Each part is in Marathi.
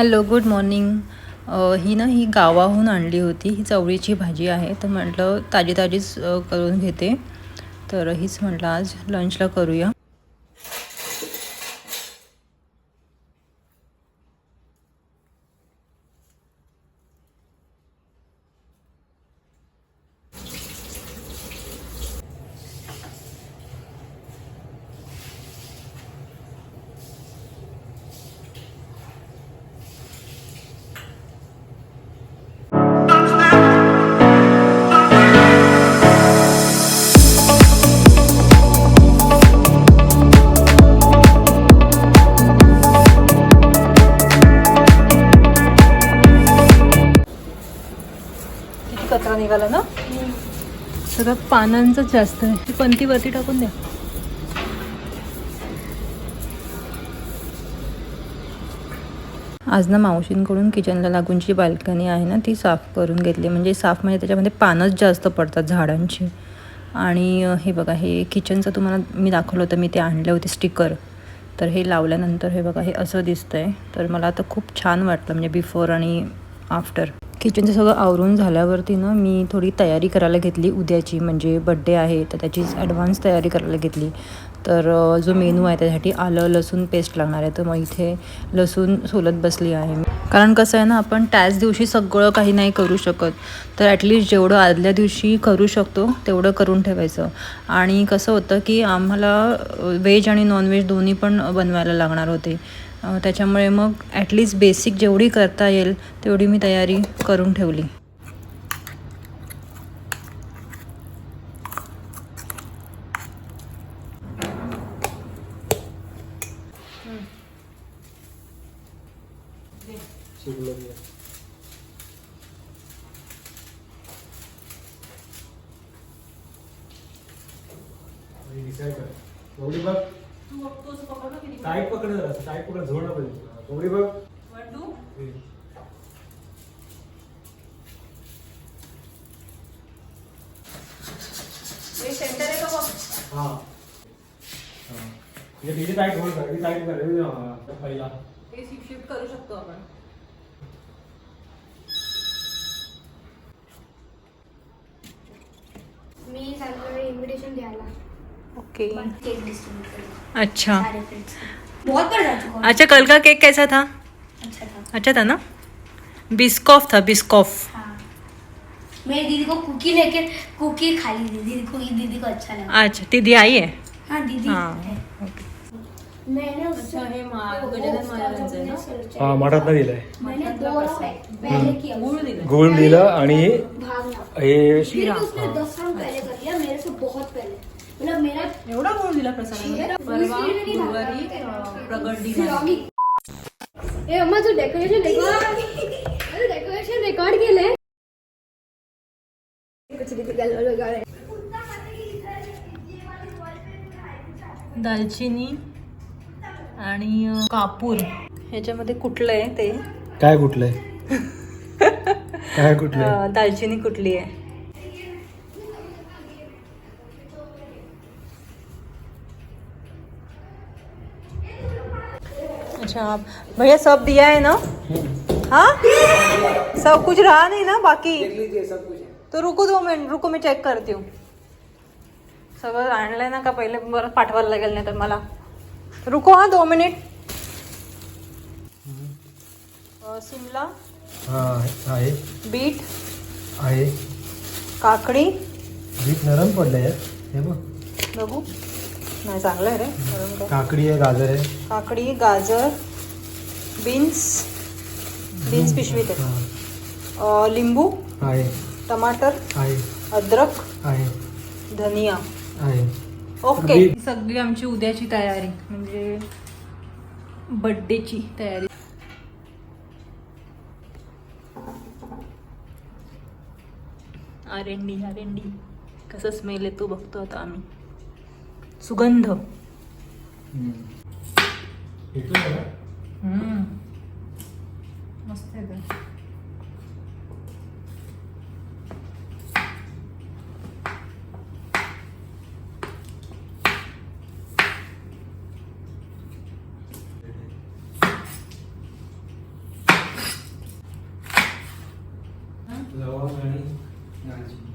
Hello good morning. ही ना ही गावाहून आणली होती. ही चवळीची भाजी आहे. तर म्हटलं ताजी ताजीच करून घेते. तर हीच म्हटलं आज लंचला करूया. कचरा निघाला ना? सगळं पानांचंच जास्त आहे. पंती वरती टाकून द्या. आज ना मावशींकडून किचनला लागून जी बाल्कनी आहे ना ती साफ करून घेतली. म्हणजे साफ म्हणजे त्याच्यामध्ये पानंच जास्त पडतात झाडांची. आणि हे बघा हे किचनचं तुम्हाला मी दाखवलं होतं मी ते आणले होते स्टिकर. तर हे लावल्यानंतर हे बघा हे असं दिसतंय. तर मला आता खूप छान वाटलं म्हणजे बिफोर आणि आफ्टर. किचनचं सगळं आवरून झाल्यावरती ना मी थोडी तयारी करायला घेतली. उद्याची म्हणजे बड्डे आहे तर त्याची ॲडव्हान्स तयारी करायला घेतली. तर जो मेनू आहे त्यासाठी आलं लसूण पेस्ट लागणार आहे. तर मग इथे लसूण सोलत बसली आहे मी. कारण कसं आहे ना आपण त्याच दिवशी सगळं काही नाही करू शकत. तर ॲटलिस्ट जेवढं आदल्या दिवशी करू शकतो तेवढं करून ठेवायचं. आणि कसं होतं की आम्हाला व्हेज आणि नॉनव्हेज दोन्ही पण बनवायला लागणार होते. त्याच्यामुळे मग ॲटलिस्ट बेसिक जेवढी करता येईल तेवढी मी तयारी करून ठेवली. बघ टाईट पकड जरा टाईट पकड झोड ना पाहिजे कोंबडी बघ? हा. म्हणजे तिथे टाईट होईल का? ती टाईट कर हा, पहिला. शिफ्ट करू शकतो आपण. मी संध्याकाळी इन्व्हिटेशन द्यायला. ओके। केक डिस्ट्रीब्यूट अच्छा। सारे बहुत बार जा चुका। अच्छा कल का केक कैसा था? अच्छा था। अच्छा था ना? बिस्कॉफ था बिस्कॉफ हाँ। मेरी दीदी को कुकी लेके कुकी खा ली दीदी को दीदी को अच्छा लगा। अच्छा दीदी आई है? हाँ दीदी हाँ ओके। मैंने अच्छा, हे मा- गजानन महाराजांचं आहे ना? हा मठात नाही मैंने दो पहले किया गुळ दिलं गोल दिलं आणि हे फिर उसने दस राउंड पहले कर लिया मेरे से बहुत पहले। मेरा एवढा गुळ दिला प्रसाद परवा गुरुवारी प्रगट दिन आहे. ए अम्मा तू डेकोरेशन डेकोरेशन रेकॉर्ड केलंय. दालचिनी आणि कापूर. ह्याच्यामध्ये कुठलं आहे ते? काय कुठलंय? काय कुठलंय? अ, दालचिनी कुठली आहे? अच्छा भैया सब दिया है ना? हाँ? सब कुछ रहा नहीं ना बाकी? तो रुको दो मिनट रुको मैं चेक करती हूँ। सगळं आणलंय ना का पहिले बरं पाठवायला लागेल नाही तर मला? रुको हा दो मिनिट. शिमला. हा आहे. बीट. आहे. काकडी. बीट नरम पडलंय. यार. हे बघ. बघू. नाही चांगलं आहे रे. वरून काय. काकडी आहे गाजर आहे. काकडी गाजर बीन्स बीन्स पिशवीत आहे हा, अ, लिंबू आहे. टमाटर आहे. अद्रक आहे. धनिया. आहे. ओके. बी- सगळी आमची उद्याची तयारी म्हणजे बड्डेची तयारी. आरेंडी आरेंडी कसं स्मेल येतो बघतो आता आम्ही. सुगंध. मस्त आहे ते. लवंग आणि दालचिनी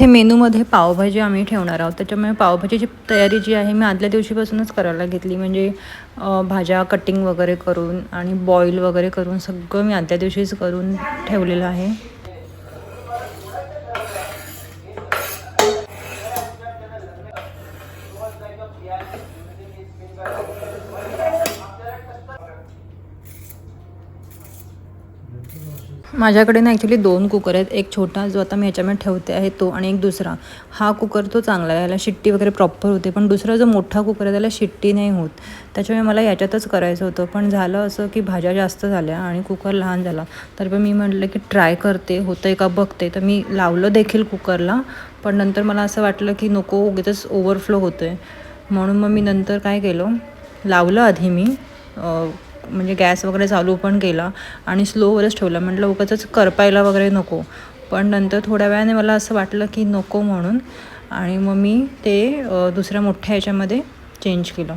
इथे मेनूमध्ये पावभाजी आम्ही ठेवणार आहोत. त्याच्यामुळे पावभाजीची तयारी जी आहे मी आदल्या दिवशीपासूनच करायला घेतली. म्हणजे भाज्या कटिंग वगैरे करून आणि बॉईल वगैरे करून सगळं मी आदल्या दिवशीच करून ठेवलेलं आहे. माझ्याकडे ना ॲक्च्युली दोन कुकर आहेत. एक छोटा जो आता मी ह्याच्यामध्ये ठेवते आहे तो आणि एक दुसरा. हा कुकर तो चांगला आहे. याला शिट्टी वगैरे प्रॉपर होते पण दुसरा जो मोठा कुकर आहे त्याला शिट्टी नाही होत. त्याच्यामुळे मला याच्यातच करायचं होतं. पण झालं असं की भाज्या जास्त झाल्या आणि कुकर लहान झाला. तर पण मी म्हटलं की ट्राय करते. होतं आहे का? बघते. तर मी लावलं देखील कुकरला पण नंतर मला असं वाटलं की नको उगीच ओव्हरफ्लो होतो आहे म्हणून मग मी नंतर काय केलं? लावलं आधी मी म्हणजे गॅस वगैरे चालू पण केला आणि स्लोवरच ठेवला. म्हटलं उगाचच करपायला वगैरे नको. पण नंतर थोड्या वेळाने मला असं वाटलं की नको म्हणून आणि मग मी ते दुसऱ्या मोठ्या ह्याच्यामध्ये चेंज केलं.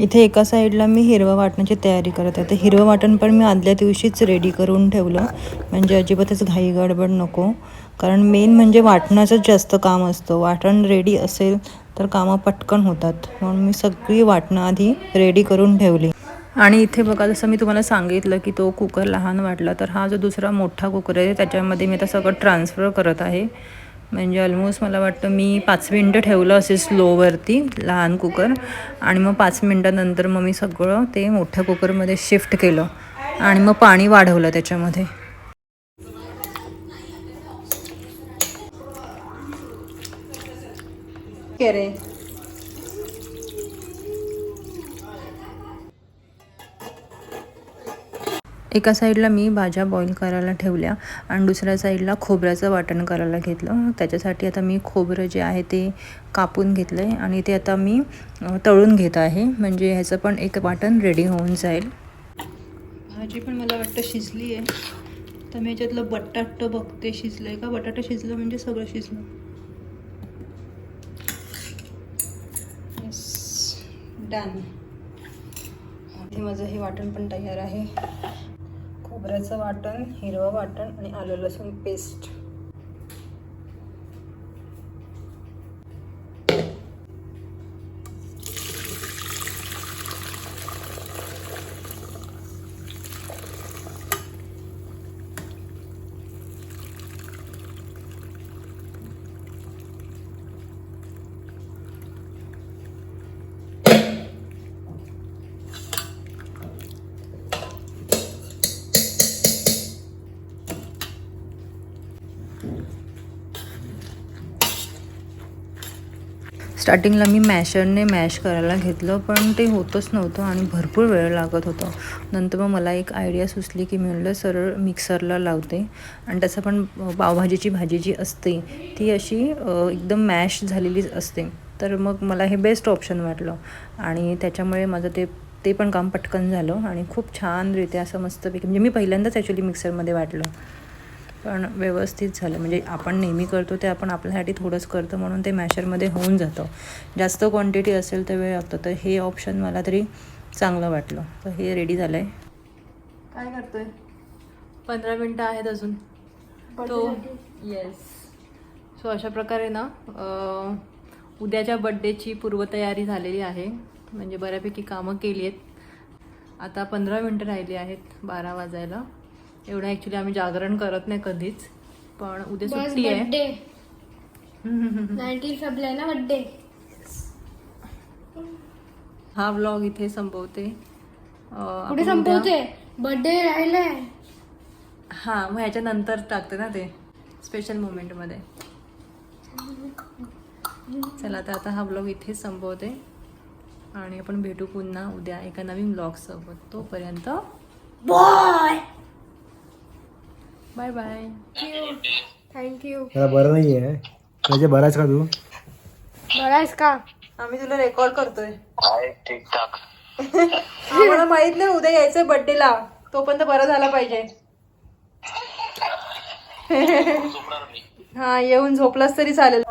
इथे एका साईडला मी हिरवं वाटण्याची तयारी करत आहे. तर हिरवं वाटण पण मी आदल्या दिवशीच रेडी करून ठेवलं. म्हणजे अजिबातच घाई गडबड नको. कारण मेन म्हणजे वाटणाचंच जास्त काम असतं. वाटण रेडी असेल तर कामं पटकन होतात. म्हणून मी सगळी वाटणं आधी रेडी करून ठेवली. आणि इथे बघा जसं मी तुम्हाला सांगितलं की तो कुकर लहान वाटला तर हा जो दुसरा मोठा कुकर आहे त्याच्यामध्ये मी आता सगळं ट्रान्सफर करत आहे. म्हणजे ऑलमोस्ट मला वाटतं मी पाच मिनटं ठेवलं असे स्लोवरती लहान कुकर. आणि मग पाच मिनटानंतर मग मी सगळं ते मोठ्या कुकरमध्ये शिफ्ट केलं. आणि मग पाणी वाढवलं त्याच्यामध्ये. रे एका साईडला मी भाज्या बॉईल करायला ठेवल्या आणि दुसऱ्या साईडला खोबऱ्याचं वाटण करायला घेतलं. त्याच्यासाठी आता मी खोबरं जे आहे ते कापून घेतलं आहे आणि ते आता मी तळून घेत आहे. म्हणजे ह्याचं पण एक वाटण रेडी होऊन जाईल. भाजी पण मला वाटतं शिजली आहे तर मी ह्याच्यातलं बटाटं बघते शिजलं आहे का? बटाटा शिजलं म्हणजे सगळं शिजलं येस डन हे माझं हे वाटण पण तयार आहे. खोबऱ्याचं वाटण हिरवं वाटण आणि आलं लसूण पेस्ट स्टार्टिंगला मी मॅशरने मॅश करायला घेतलं पण ते होतच नव्हतं आणि भरपूर वेळ लागत होतं. नंतर मग मला एक आयडिया सुचली की मी म्हणलं सरळ मिक्सरला लावते. आणि त्याचं पण पावभाजीची भाजी जी असते ती अशी एकदम मॅश झालेलीच असते. तर मग मला हे बेस्ट ऑप्शन वाटलं. आणि त्याच्यामुळे माझं ते ते पण काम पटकन झालं आणि खूप छानरित्या असं मस्तपैकी म्हणजे मी पहिल्यांदाच ॲक्च्युली मिक्सरमध्ये वाटलं. पण व्यवस्थित झालं. म्हणजे आपण नेहमी करतो ते आपण आपल्यासाठी थोडंच करतो म्हणून ते मॅशरमध्ये होऊन जातं. जास्त क्वांटिटी असेल तर वेळ लागतो. तर हे ऑप्शन मला तरी चांगलं वाटलं. तर हे रेडी झालं आहे काय करतोय? पंधरा मिनटं आहेत अजून. तो येस सो अशा प्रकारे ना उद्याच्या बड्डेची पूर्वतयारी झालेली आहे. म्हणजे बऱ्यापैकी कामं केली आहेत. आता पंधरा मिनटं राहिली आहेत बारा वाजायला. एवढं ॲक्च्युली आम्ही जागरण करत नाही कधीच. पण उद्या सुट्टी आहे. नाईन्टीन फेब्रुवारी ना हा व्लॉग इथे संपवते. कुठे संपवते? बर्थडे राहिलाय. हा मग ह्याच्या नंतर टाकते ना ते. स्पेशल मोमेंटमध्ये चला तर आता हा ब्लॉग इथेच संपवते. आणि आपण भेटू पुन्हा उद्या एका नवीन ब्लॉग सोबत. तोपर्यंत बॉय बाय बाय. थँक्यू त्याला बरं नाही आहे बराच का तू? बरा आहेस का? आम्ही तुला रेकॉर्ड करतोय. आम्हाला माहीत नाही उद्या यायचंय बर्थडेला तोपर्यंत बरं झाला पाहिजे. हा येऊन झोपलास तरी चालेल.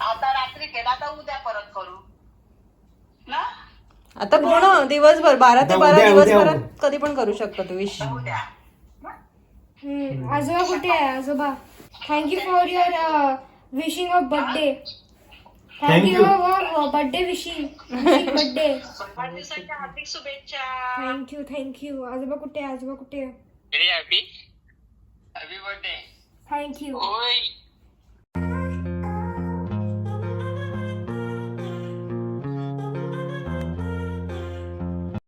आता रात्री केला तर उद्या परत करू. ना? आता पूर्ण दिवसभर बारा ते आता बारा उद्या- उद्या- दिवसभरात कधी पण करू शकतो तू विश. उद्या. हम्म, आजोबा कुठे आहे आजोबा? Thank you for your wishing of birthday thank you birthday wishing wishing birthday वाढदिवसाच्या हार्दिक शुभेच्छा. थँक्यू थँक्यू आजोबा कुठे आहे आजोबा कुठे आहे? Very happy happy birthday thank you ओय.